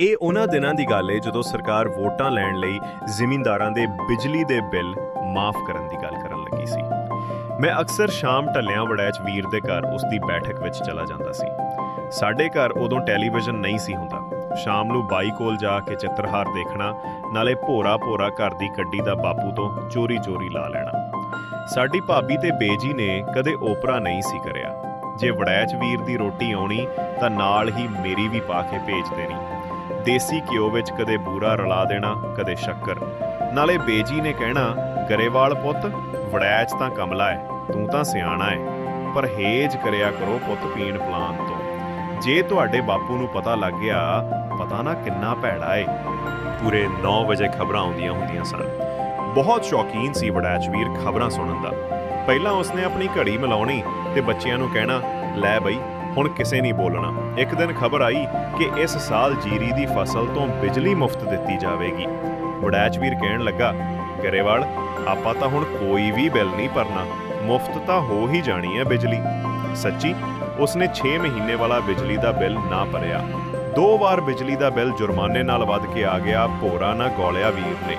ਇਹ ਉਹਨਾਂ ਦਿਨਾਂ ਦੀ ਗੱਲ ਹੈ ਜਦੋਂ ਸਰਕਾਰ ਵੋਟਾਂ ਲੈਣ ਲਈ ਜ਼ਿਮੀਂਦਾਰਾਂ ਦੇ ਬਿਜਲੀ ਦੇ ਬਿੱਲ ਮਾਫ ਕਰਨ ਦੀ ਗੱਲ ਕਰਨ ਲੱਗੀ ਸੀ। ਮੈਂ ਅਕਸਰ ਸ਼ਾਮ ਢੱਲਿਆਂ ਵੜੈਚ ਵੀਰ ਦੇ ਘਰ ਉਸ ਦੀ ਬੈਠਕ ਵਿੱਚ ਚਲਾ ਜਾਂਦਾ ਸੀ। ਸਾਡੇ ਘਰ ਉਦੋਂ ਟੈਲੀਵਿਜ਼ਨ ਨਹੀਂ ਸੀ ਹੁੰਦਾ। ਸ਼ਾਮ ਨੂੰ ਬਾਈ ਕੋਲ ਜਾ ਕੇ ਚਿੱਤਰਹਾਰ ਦੇਖਣਾ, ਨਾਲੇ ਭੋਰਾ ਭੋਰਾ ਘਰ ਦੀ ਕੱਢੀ ਦਾ ਬਾਪੂ ਤੋਂ ਚੋਰੀ ਚੋਰੀ ਲਾ ਲੈਣਾ। ਸਾਡੀ ਭਾਬੀ ਤੇ ਬੇਜੀ ਨੇ ਕਦੇ ਓਪਰਾ ਨਹੀਂ ਸੀ ਕਰਿਆ। ਜੇ ਵੜੈਚ ਵੀਰ ਦੀ ਰੋਟੀ ਆਉਣੀ ਤਾਂ ਨਾਲ ਹੀ ਮੇਰੀ ਵੀ ਪਾ ਕੇ ਭੇਜ ਦੇਣੀ। ਦੇਸੀ ਘਿਓ ਵਿੱਚ ਕਦੇ ਬੂਰਾ ਰਲਾ ਦੇਣਾ, ਕਦੇ ਸ਼ੱਕਰ। ਨਾਲੇ ਬੇਜੀ ਨੇ ਕਹਿਣਾ, ਗਰੇਵਾਲ ਪੁੱਤ, ਵੜੈਚ ਤਾਂ ਕਮਲਾ ਹੈ ਤੂੰ ਤਾਂ ਸਿਆਣਾ ਹੈ ਪਰਹੇਜ਼ ਕਰਿਆ ਕਰੋ ਪੁੱਤ ਪੀਣ ਪਲਾਨ ਤੋਂ। ਜੇ ਤੁਹਾਡੇ ਬਾਪੂ ਨੂੰ ਪਤਾ ਲੱਗ ਗਿਆ, ਪਤਾ ਨਾ ਕਿੰਨਾ ਭੈੜਾ ਏ। ਪੂਰੇ 9 ਵਜੇ ਖਬਰਾਂ ਆਉਂਦੀਆਂ ਹੁੰਦੀਆਂ ਸਨ। ਬਹੁਤ ਸ਼ੌਕੀਨ ਸੀ ਵੜੈਚ ਵੀਰ ਖਬਰਾਂ ਸੁਣਨ ਦਾ। ਪਹਿਲਾਂ ਉਸਨੇ ਆਪਣੀ ਘੜੀ ਮਿਲਾਉਣੀ ਤੇ ਬੱਚਿਆਂ ਨੂੰ ਕਹਿਣਾ, ਲੈ ਬਈ ਹੁਣ ਕਿਸੇ ਨਹੀਂ ਬੋਲਣਾ। ਇੱਕ ਦਿਨ ਖਬਰ ਆਈ ਕਿ ਇਸ ਸਾਲ ਜੀਰੀ ਦੀ ਫਸਲ ਤੋਂ ਬਿਜਲੀ ਮੁਫਤ ਦਿੱਤੀ ਜਾਵੇਗੀ। ਵੜੈਚ ਕਹਿਣ ਲੱਗਾ, ਗਰੇਵਾਲ, ਆਪਾਂ ਤਾਂ ਹੁਣ ਕੋਈ ਵੀ ਬਿੱਲ ਨਹੀਂ ਭਰਨਾ। ਮੁਫਤ ਤਾਂ ਹੋ ਹੀ ਜਾਣੀ ਹੈ ਬਿਜਲੀ। ਸੱਚੀ, ਉਸਨੇ 6 ਮਹੀਨੇ ਵਾਲਾ ਬਿਜਲੀ ਦਾ ਬਿੱਲ ਨਾ ਭਰਿਆ। ਦੋ ਵਾਰ ਬਿਜਲੀ ਦਾ ਬਿੱਲ ਜੁਰਮਾਨੇ ਨਾਲ ਵੱਧ ਕੇ ਆ ਗਿਆ, ਭੋਰਾ ਨਾ ਗੋਲਿਆ ਵੀਰ ਨੇ।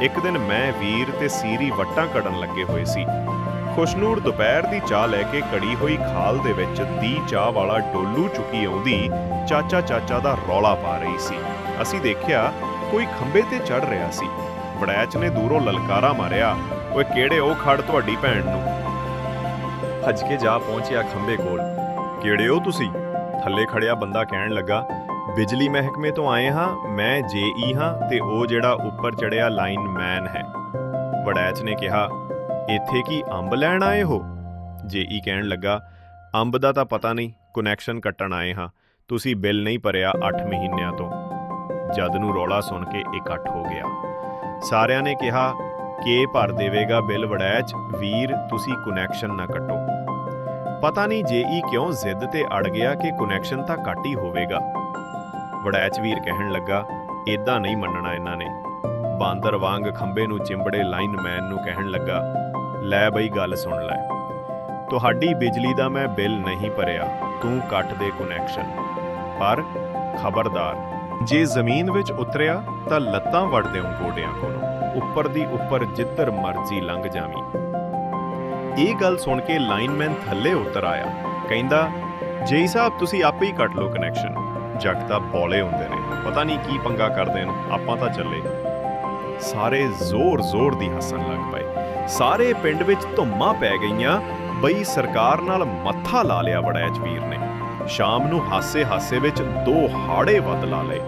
ਇੱਕ ਦਿਨ ਮੈਂ ਵੀਰ ਤੇ ਸੀਰੀ ਵੱਟਾਂ ਕੱਢਣ ਲੱਗੇ ਹੋਏ ਸੀ। ਖੁਸ਼ਨੂਰ ਦੁਪਹਿਰ ਦੀ ਚਾਹ ਲੈ ਕੇ ਕੜੀ ਹੋਈ ਖਾਲ ਦੇ ਵਿੱਚ ਦੀ ਚਾਹ ਵਾਲਾ ਡੋਲੂ ਚੁੱਕੀ ਆਉਂਦੀ ਚਾਚਾ ਚਾਚਾ ਦਾ ਰੌਲਾ ਪਾ ਰਹੀ ਸੀ। ਅਸੀਂ ਦੇਖਿਆ ਕੋਈ ਖੰਬੇ ਤੇ ਚੜ ਰਿਹਾ ਸੀ। ਵੜੈਚ ਨੇ ਦੂਰੋਂ ਲਲਕਾਰਾ ਮਾਰਿਆ, ਓਏ, ਕਿਹੜੇ ਉਹ ਖੜ ਤੁਹਾਡੀ ਭੈਣ ਨੂੰ? ਭੱਜ ਕੇ ਜਾ ਪਹੁੰਚਿਆ ਖੰਬੇ ਕੋਲ। ਕਿਹੜੇ ਹੋ ਤੁਸੀਂ? ਥੱਲੇ ਖੜਿਆ ਬੰਦਾ ਕਹਿਣ ਲੱਗਾ, ਬਿਜਲੀ ਮਹਿਕਮੇ ਤੋਂ ਆਏ ਹਾਂ, ਮੈਂ ਜੇਈ ਹਾਂ ਤੇ ਉਹ ਜਿਹੜਾ ਉੱਪਰ ਚੜਿਆ ਲਾਈਨਮੈਨ ਹੈ। ਵੜੈਚ ਨੇ ਕਿਹਾ ਇੱਥੇ ਕੀ ਅੰਬ ਲੈਣ ਆਏ ਹੋ? ਜੇਈ ਕਹਿਣ ਲੱਗਾ, ਅੰਬ ਦਾ ਤਾਂ ਪਤਾ ਨਹੀਂ ਕਨੈਕਸ਼ਨ ਕੱਟਣ ਆਏ ਹਾਂ। ਤੁਸੀਂ ਬਿੱਲ ਨਹੀਂ ਭਰਿਆ 8 ਮਹੀਨਿਆਂ ਤੋਂ। ਜਦ ਨੂੰ ਰੌਲਾ ਸੁਣ ਕੇ ਇਕੱਠ ਹੋ ਗਿਆ। ਸਾਰਿਆਂ ਨੇ ਕਿਹਾ, ਕਿ ਭਰ ਦੇਵੇਗਾ ਬਿੱਲ ਵੜੈਚ, ਵੀਰ, ਤੁਸੀਂ ਕਨੈਕਸ਼ਨ ਨਾ ਕੱਟੋ। ਪਤਾ ਨਹੀਂ ਜੇਈ ਕਿਉਂ ਜ਼ਿੱਦ ਤੇ ਅੜ ਗਿਆ ਕਿ ਕਨੈਕਸ਼ਨ ਤਾਂ ਕੱਟ ਹੀ ਹੋਵੇਗਾ। ਵੜੈਚ ਵੀਰ ਕਹਿਣ ਲੱਗਾ ਇਦਾਂ ਨਹੀਂ ਮੰਨਣਾ ਇਹਨਾਂ ਨੇ। ਬਾਂਦਰ ਵਾਂਗ ਖੰਬੇ ਨੂੰ ਚਿੰਬੜੇ ਲਾਈਨਮੈਨ ਨੂੰ ਕਹਿਣ ਲੱਗਾ, ਲੈ ਬਈ ਗੱਲ ਸੁਣ ਲੈ। ਤੁਹਾਡੀ ਬਿਜਲੀ ਦਾ ਮੈਂ ਬਿੱਲ ਨਹੀਂ ਭਰਿਆ, ਤੂੰ ਕੱਟ ਦੇ ਕਨੈਕਸ਼ਨ ਪਰ ਖਬਰਦਾਰ, ਜੇ ਜ਼ਮੀਨ ਵਿੱਚ ਉਤਰਿਆ ਤਾਂ ਲੱਤਾਂ ਵੜ ਦੇਉਂ ਗੋਡਿਆਂ ਕੋਲੋਂ। ਉੱਪਰ ਦੀ ਉੱਪਰ ਜਿੱਧਰ ਮਰਜ਼ੀ ਲੰਘ ਜਾਵੀਂ। ਇਹ ਗੱਲ ਸੁਣ ਕੇ ਲਾਈਨਮੈਨ ਥੱਲੇ ਉਤਰ ਆਇਆ, ਕਹਿੰਦਾ ਜੇਈ ਸਾਹਿਬ, ਤੁਸੀਂ ਆਪੇ ਹੀ ਕੱਟ ਲਓ ਕਨੈਕਸ਼ਨ ਜੱਟ ਤਾਂ ਬੋਲੇ ਹੁੰਦੇ ਨੇ। ਪਤਾ ਨਹੀਂ ਕੀ ਪੰਗਾ ਕਰਦੇ ਨੇ। ਆਪਾਂ ਤਾਂ ਚੱਲੇ। ਸਾਰੇ ਜ਼ੋਰ-ਜ਼ੋਰ ਦੀ ਹੱਸਣ ਲੱਗ ਪਏ। ਸਾਰੇ ਪਿੰਡ ਵਿੱਚ ਧੁੰਮਾਂ ਪੈ ਗਈਆਂ। ਬਈ ਸਰਕਾਰ ਨਾਲ ਮੱਥਾ ਲਾ ਲਿਆ ਵੜੈਚ ਵੀਰ ਨੇ। ਸ਼ਾਮ ਨੂੰ ਹਾਸੇ-ਹਾਸੇ ਵਿੱਚ ਦੋ ਹਾੜੇ ਵੱਧ ਲਾ ਲਏ।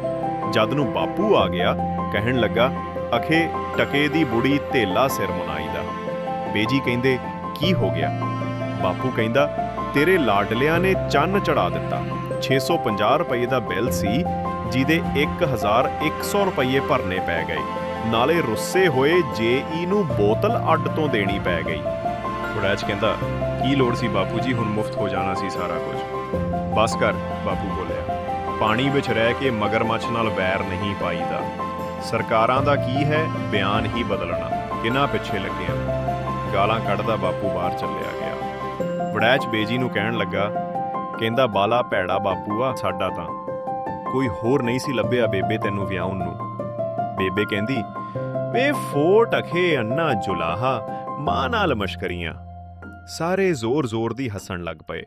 ਜਦ ਨੂੰ ਬਾਪੂ ਆ ਗਿਆ, ਕਹਿਣ ਲੱਗਾ, ਅਖੇ, ਟਕੇ ਦੀ ਬੁੜੀ ਧੇਲਾ ਸਿਰ ਮਨਾਈ ਦਾ ਬੇਜੀ ਕਹਿੰਦੇ, ਕੀ ਹੋ ਗਿਆ? ਬਾਪੂ ਕਹਿੰਦਾ, ਤੇਰੇ ਲਾਡਲਿਆਂ ਨੇ ਚੰਨ ਚੜਾ ਦਿੱਤਾ। 650 ਰੁਪਏ ਦਾ ਬਿੱਲ ਸੀ, ਜਿਹਦੇ 1100 ਰੁਪਏ ਭਰਨੇ ਪੈ ਗਏ। ਨਾਲੇ ਰੁੱਸੇ ਹੋਏ ਜੇਈ ਨੂੰ ਬੋਤਲ ਅੱਡ ਤੋਂ ਦੇਣੀ ਪੈ ਗਈ। ਕੁੜੈਚ ਕਹਿੰਦਾ, ਕੀ ਲੋੜ ਸੀ ਬਾਪੂ ਜੀ? ਹੁਣ ਮੁਫਤ ਹੋ ਜਾਣਾ ਸੀ ਸਾਰਾ ਕੁਝ। ਬਸ ਕਰ, ਬਾਪੂ ਬੋਲਿਆ। ਪਾਣੀ ਵਿੱਚ ਰਹਿ ਕੇ ਮਗਰਮੱਛ ਨਾਲ ਵੈਰ ਨਹੀਂ ਪਾਈਦਾ। ਸਰਕਾਰਾਂ ਦਾ ਕੀ ਹੈ? ਬਿਆਨ ਹੀ ਬਦਲਣਾ। ਕਿਨਾਂ ਪਿੱਛੇ ਲੱਗਿਆ। ਗਾਲਾਂ ਕੱਢਦਾ ਬਾਪੂ ਬਾਹਰ ਚੱਲਿਆ ਗਿਆ। ਵੜੈਚ ਬੇਜੀ ਨੂੰ ਕਹਿਣ ਲੱਗਾ, ਕਹਿੰਦਾ, ਬਾਲਾ ਭੈੜਾ ਬਾਪੂ ਆ ਸਾਡਾ ਤਾਂ। ਕੋਈ ਹੋਰ ਨਹੀਂ ਸੀ ਲੱਭਿਆ ਬੇਬੇ ਤੈਨੂੰ ਵਿਆਹਣ ਨੂੰ। ਬੇਬੇ ਕਹਿੰਦੀ, ਵੇ ਫੋਟ ਅਖੇ ਅੰਨਾ ਜੁਲਾਹਾ, ਮਾਂ ਨਾਲ ਮਸ਼ਕਰੀਆਂ। ਸਾਰੇ ਜ਼ੋਰ-ਜ਼ੋਰ ਦੀ ਹੱਸਣ ਲੱਗ ਪਏ।